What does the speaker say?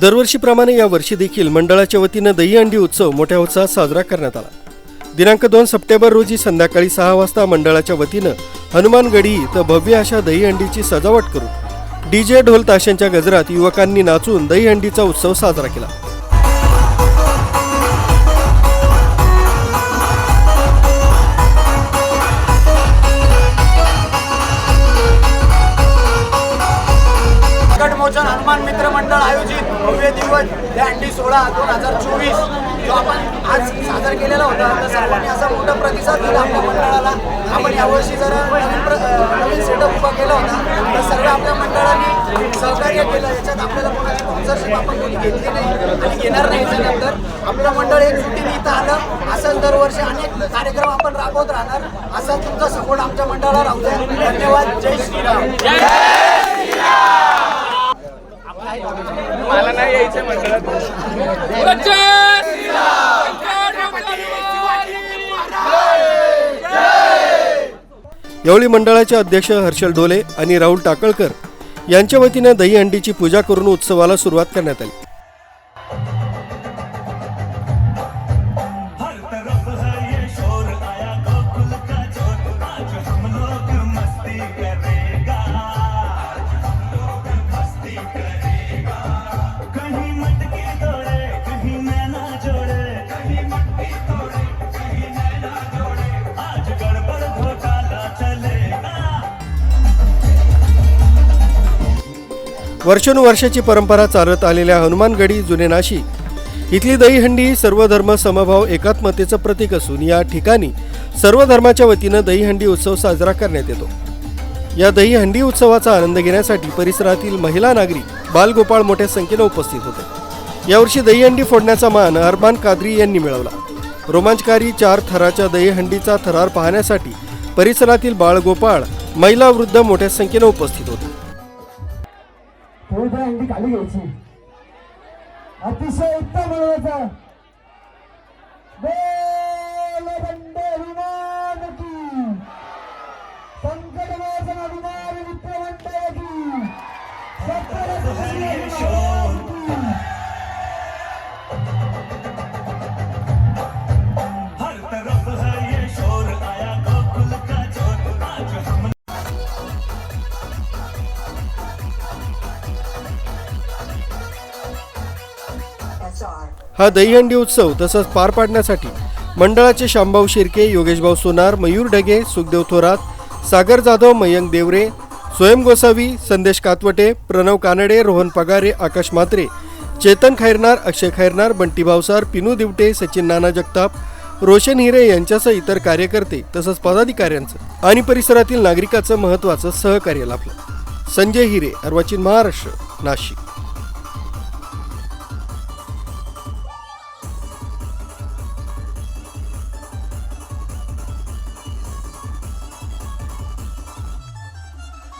दरवर्षीप्रमाणे या वर्षी देखील मंडळाच्या वतीनं दहीहंडी उत्सव मोठ्या उत्साहात साजरा करण्यात आला. दिनांक दोन सप्टेंबर रोजी संध्याकाळी सहा वाजता मंडळाच्या वतीनं हनुमानगडी इथं भव्य अशा दहीहंडीची सजावट करून डीजे ढोल ताशांच्या गजरात युवकांनी नाचून दहीहंडीचा उत्सव साजरा केला. हनुमान मित्र मंडळ आयोजित दिवस दांडी सोळा दोन हजार चोवीस जो आपण आज सादर केलेला होता. तर सर्वांनी असा मोठा प्रतिसाद दिला आपल्या मंडळाला. आपण यावर्षी जरा नवीन प्र- नवीन सेटअप उभा केला होता. तर सर्व आपल्या मंडळाने सहकार्य केलं. याच्यात आपल्याला कोणाची स्पॉन्सरशिप आपण कोणी घेतली नाही आणि घेणार नाही याच्यानंतर. आपलं मंडळ एक सुट्टीने इथं आलं. असंच दरवर्षी अनेक कार्यक्रम आपण राबवत राहणार. असा तुमचा सपोर्ट आमच्या मंडळाला राहू द्या. धन्यवाद. जय श्रीराम. मला नाही यायचं मंडळात यावेळी मंडळाचे अध्यक्ष हर्षल ढोले आणि राहुल टाकळकर यांच्या वतीनं दहीहंडीची पूजा करून उत्सवाला सुरुवात करण्यात आली. वर्षानुवर्षाची परंपरा चालत आलेल्या हनुमानगडी जुने नाशिक. इथली दहीहंडी सर्वधर्म सर्व धर्म समभाव एकात्मतेचं प्रतीक असून या ठिकाणी सर्व धर्माच्या वतीनं दहीहंडी उत्सव साजरा करण्यात येतो. या दहीहंडी उत्सवाचा आनंद घेण्यासाठी परिसरातील महिला नागरिक बालगोपाळ मोठ्या संख्येनं उपस्थित होते. यावर्षी दहीहंडी फोडण्याचा मान अरमान कादरी यांनी मिळवला. रोमांचकारी चार थराच्या दहीहंडीचा थरार पाहण्यासाठी परिसरातील बाळगोपाळ महिला वृद्ध मोठ्या संख्येनं उपस्थित होते. थोडी थोडी अंडी खाली घ्यायची. अतिशय उत्तम हा दहीहंडी उत्सव तसंच पार पाडण्यासाठी मंडळाचे शांभाऊ शिर्के योगेशभाऊ सोनार मयूर ढगे सुखदेव थोरात सागर जाधव मयंक देवरे स्वयं गोसावी संदेश कातवटे प्रणव कानडे रोहन पगारे आकाश मात्रे चेतन खैरनार अक्षय खैरनार बंटी भावसार पिनू दिवटे सचिन नाना जगताप रोशन हिरे यांच्यासह इतर कार्यकर्ते तसंच पदाधिकाऱ्यांचं आणि परिसरातील नागरिकाचं महत्त्वाचं सहकार्य लाभलं. संजय हिरे अर्वाचीन महाराष्ट्र नाशिक.